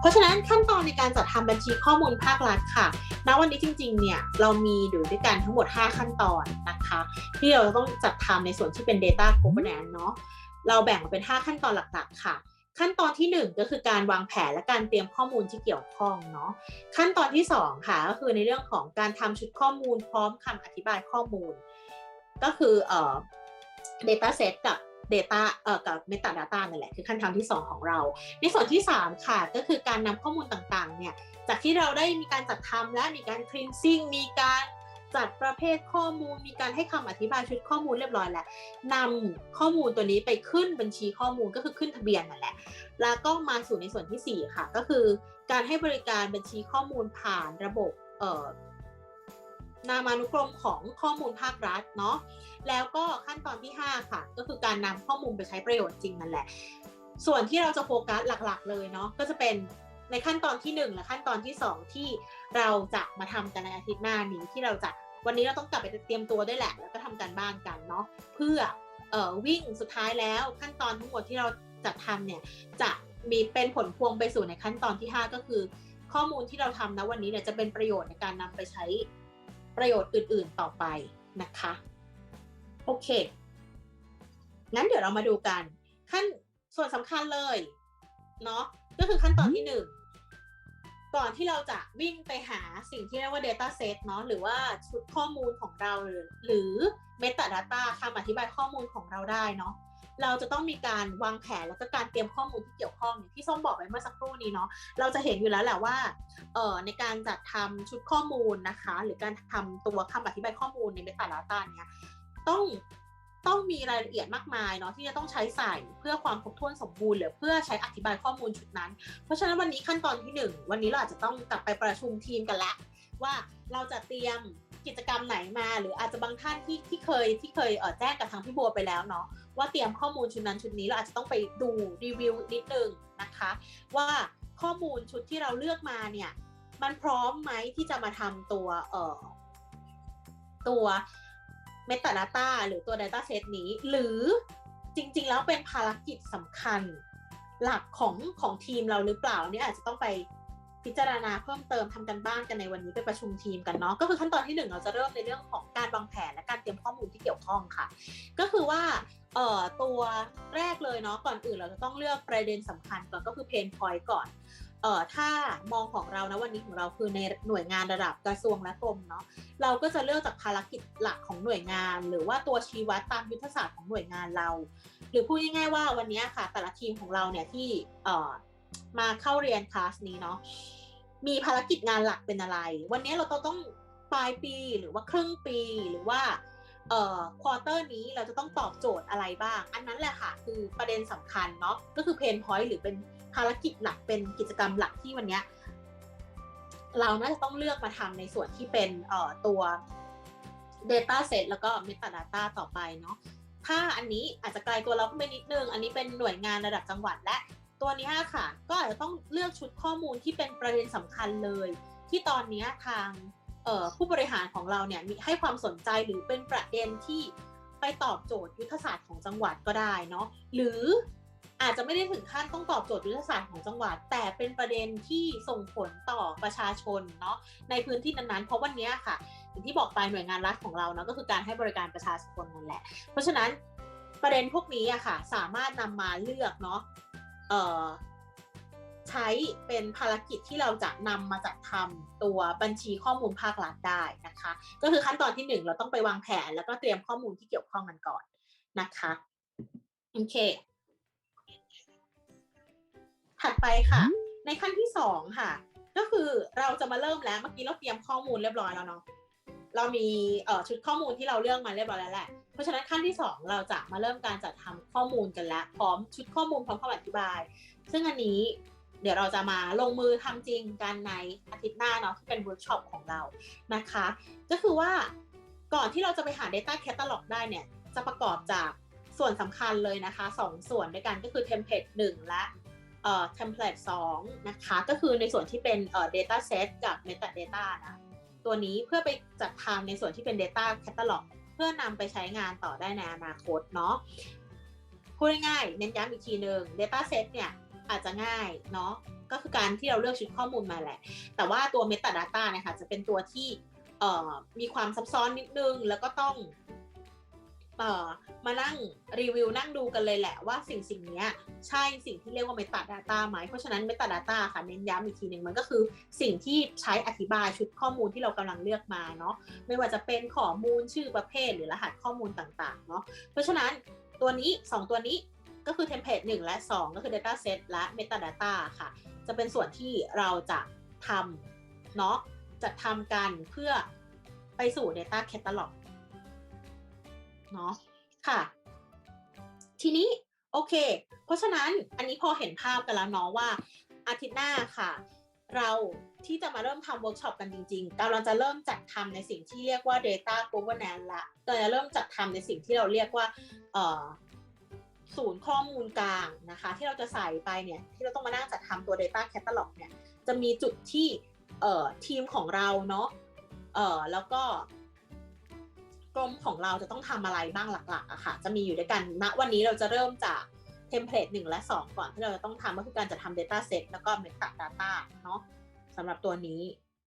เพราะฉะนั้นขั้นตอนในการจัดทำบัญชีข้อมูลภาครัฐค่ะ ณ วันนี้จริงๆ เนี่ยเรามีอยู่ด้วยกันทั้งหมด 5 ขั้นตอนนะคะ ที่เราจะต้องจัดทำในส่วนที่เป็น data governance เนาะ เราแบ่งออกเป็น 5 ขั้นตอนหลักๆ ค่ะ ขั้นตอนที่ 1 ก็คือการวางแผนและการเตรียมข้อมูลที่เกี่ยวข้องเนาะ ขั้นตอนที่ 2 ค่ะก็คือในเรื่องของการทำชุดข้อมูลพร้อมคำอธิบายข้อมูล ก็คือเอ่อ data set กับ data เอ่อกับ meta data นั่นแหละคือขั้นตอนที่ 2 ของเรา ในส่วนที่ 3 ค่ะ ก็คือการนำข้อมูลต่างๆเนี่ยจากที่เราได้มีการจัดทำและมีการ cleansing มีการจัดประเภทข้อมูลมีการให้คำอธิบายชุดข้อมูลเรียบร้อยแล้วนำข้อมูลตัวนี้ไปขึ้นบัญชีข้อมูลก็คือขึ้นทะเบียนนั่นแหละ แล้วก็มาสู่ในส่วนทีสี่4 ค่ะ ก็คือการให้บริการบัญชีข้อมูลผ่านระบบเอ่อ นามานุกรมของข้อมูลภาครัฐเนาะแล้วก็ขั้นตอนที่ 5 ค่ะ ก็คือการนำข้อมูลไปใช้ประโยชน์จริงนั่นแหละ ส่วนที่เราจะโฟกัสหลักๆ เลยเนาะก็จะเป็นในขั้นตอนที่ 1 และขั้นตอนที่ 2 ที่เราจะมาทำกันในอาทิตย์หน้านี้ที่เราจะวันนี้เราต้องกลับไปเตรียมตัวด้วยแหละ แล้วก็ทำการบ้านกันเนาะเพื่อออวิ่งสุดท้ายแล้วขั้นตอนทั้งหมดที่เราจะทำเนี่ยจะมีเป็นผลพวงไปสู่ในขั้นตอนที่ 5 ก็คือ ข้อมูลที่เราทำนะวันนี้เนี่ยจะเป็นประโยชน์ในการนำไปใช้ ประโยชน์อื่นๆต่อไปนะคะ โอเค งั้นเดี๋ยวเรามาดูกัน ขั้นส่วนสำคัญเลยเนาะก็คือขั้นตอนที่หนึ่งก่อนที่เราจะวิ่งไปหาสิ่งที่เรียกว่า Data Set เนาะหรือว่าชุดข้อมูลของเราหรือหรือ Meta Data คำอธิบายข้อมูลของเราได้เนาะ เราจะต้องมีการวางแผนแล้วก็การเตรียมข้อมูลที่เกี่ยวข้องอย่างที่ส้มบอกไปเมื่อสักครู่นี้เนาะเราจะเห็นอยู่แล้วแหละว่าเอ่อในการจัดทำชุดข้อมูลนะคะ หรือการทำตัวคำอธิบายข้อมูลใน Meta Data เนี่ยต้องต้องมีรายละเอียดมากมายเนาะที่จะต้องใช้ใส่เพื่อความครบถ้วนสมบูรณ์หรือเพื่อใช้อธิบายข้อมูลชุดนั้น เพราะฉะนั้นวันนี้ขั้นตอนที่หนึ่งวันนี้เราอาจจะต้องกลับไปประชุมทีมกันล้วว่าเราจะเตรียม กิจกรรมไหนมา หรืออาจจะบางท่านที่ที่เคยที่เคยเออแจ้งกับทางพี่บัวไปแล้วเนาะว่าเตรียมข้อมูลชุดนั้นชุดนี้เราอาจจะต้องไปดูรีวิวนิดนึงนะคะ ว่าข้อมูลชุดที่เราเลือกมาเนี่ยมันพร้อมไหมที่จะมาทำตัวเอ่อตัว Meta Data หรือตัว Data Set นี้ หรือจริงๆ แล้วเป็นภารกิจสำคัญหลักของของทีมเราหรือเปล่าเนี่ยอาจจะต้องไป พิจารณาเพิ่มเติมทำกันบ้านกันในวันนี้ไปประชุมทีมกันเนาะก็คือขั้นตอนที่หนึ่งเราจะเริ่มในเรื่องของการวางแผนและการเตรียมข้อมูลที่เกี่ยวข้องค่ะ ก็คือว่าเอ่อตัวแรกเลยเนาะก่อนอื่นเราจะต้องเลือกประเด็นสำคัญก่อนก็คือเพนพอยต์ก่อนเอ่อถ้ามองของเรานะวันนี้ของเราคือในหน่วยงานระดับกระทรวงและกรมเนาะเราก็จะเลือกจากภารกิจหลักของหน่วยงาน หรือว่าตัวชี้วัดตามยุทธศาสตร์ของหน่วยงานเรา หรือพูดง่ายๆว่าวันนี้ค่ะแต่ละทีมของเราเนี่ยที่เอ่อ มาเข้าเรียนคลาสนี้เนาะมีภารกิจงานหลักเป็นอะไร วันนี้เราต้องปลายปีหรือว่าครึ่งปีหรือว่าเอ่อควอเตอร์นี้เราจะต้องตอบโจทย์อะไรบ้าง อันนั้นแหละค่ะ คือประเด็นสำคัญเนาะก็คือเพนพอยต์หรือเป็นภารกิจหลักเป็นกิจกรรมหลักที่วันนี้เราน่าจะต้องเลือกมาทำในส่วนที่เป็นเอ่อตัว Data Set แล้วก็ Meta Data ต่อไปเนาะถ้าอันนี้อาจจะไกลตัวเราขึ้นไปนิดนึง อันนี้เป็นหน่วยงานระดับจังหวัดและ ตัวนี้ค่ะ ก็อาจจะต้องเลือกชุดข้อมูลที่เป็นประเด็นสำคัญเลย ที่ตอนนี้ทางผู้บริหารของเราเนี่ยมีให้ความสนใจหรือเป็นประเด็นที่ไปตอบโจทย์ยุทธศาสตร์ของจังหวัดก็ได้เนาะหรืออาจจะไม่ได้ถึงขั้นต้องตอบโจทย์ยุทธศาสตร์ของจังหวัด แต่เป็นประเด็นที่ส่งผลต่อประชาชนเนาะในพื้นที่นั้นๆ เพราะวันนี้ค่ะอย่างที่บอกไปหน่วยงานรัฐของเราเนาะก็คือการให้บริการประชาชนนั่นแหละ เพราะฉะนั้นประเด็นพวกนี้อะค่ะ สามารถนำมาเลือกเนาะ ใช้เป็นภารกิจที่เราจะนำมาจัดทำตัวบัญชีข้อมูลภาครัฐได้นะคะ ก็คือขั้นตอนที่หนึ่งเราต้องไปวางแผน แล้วก็เตรียมข้อมูลที่เกี่ยวข้องกันก่อนนะคะโอเค ถัดไปค่ะ ในขั้นที่สองค่ะ ก็คือเราจะมาเริ่มแล้วเมื่อกี้เราเตรียมข้อมูลเรียบร้อยแล้วเนาะ เรามีชุดข้อมูลที่เราเลือกมาเรียบร้อยแล้วแหละ เพราะฉะนั้นขั้นที่สองเราจะมาเริ่มการจัดทำข้อมูลกันแล้วพร้อมชุดข้อมูลพร้อมคำอธิบาย ซึ่งอันนี้เดี๋ยวเราจะมาลงมือทำจริงกันในอาทิตย์หน้าเนาะที่เป็นเวิร์กช็อปของเรานะคะ ก็คือว่าก่อนที่เราจะไปหา Data Catalog ได้เนี่ย จะประกอบจากส่วนสำคัญเลยนะคะสองส่วนด้วยกันก็คือ Template 1 และเอ่อ Template 2 นะคะ ก็คือในส่วนที่เป็นเอ่อ Data Set กับ Meta Data นะ ตัวนี้เพื่อไปจัดทำในส่วนที่เป็น Data Catalog เพื่อนำไปใช้งานต่อได้ในอนาคตเนาะพูดง่ายๆเน้นย้ำอีกทีหนึ่ง Data Set เนี่ยอาจจะง่ายเนาะก็คือการที่เราเลือกชุดข้อมูลมาแหละ แต่ว่าตัว Metadata นะคะจะเป็นตัวที่มีความซับซ้อนนิดนึง แล้วก็ต้อง เอ่อมานั่งรีวิวนั่งดูกันเลยแหละว่าสิ่งสิ่งนี้ใช่สิ่งที่เรียกว่า Metadata ไหม เพราะฉะนั้น Metadata ค่ะเน้นย้ำอีกทีหนึ่งมันก็คือสิ่งที่ใช้อธิบายชุดข้อมูลที่เรากำลังเลือกมาเนาะไม่ว่าจะเป็นข้อมูลชื่อประเภทหรือรหัสข้อมูลต่างๆเนาะเพราะฉะนั้นตัวนี้ 2 ตัวนี้ก็คือเทมเพลต1และ 2 ก็คือ Data Set และ Metadata ค่ะ จะเป็นส่วนที่เราจะทำเนาะจะทำกันเพื่อไปสู่ Data Catalog เนาะค่ะ ทีนี้โอเค เพราะฉะนั้นอันนี้พอเห็นภาพกันแล้วเนาะว่าอาทิตย์หน้าค่ะ เราที่จะมาเริ่มทำเวิร์กช็อปกันจริงๆกำลังจะเริ่มจัดทำในสิ่งที่เรียกว่า Data Governance ละเราจะเริ่มจัดทำในสิ่งที่เราเรียกว่าศูนย์ข้อมูลกลางนะคะ ที่เราจะใส่ไปเนี่ยที่เราต้องมานั่งจัดทำตัว Data Catalog เนี่ยจะมีจุดที่ทีมของเราเนาะแล้วก็ รมของเราจะต้องทำอะไรบ้างหลักๆอะค่ะ จะมีอยู่ด้วยกันณวันนี้เราจะเริ่มจากเทมเพลตหนึ่งและ2ก่อนที่เราจะต้องทำก็คือการจัดทำ Data Set แล้วก็ Metadata เนาะสำหรับตัวนี้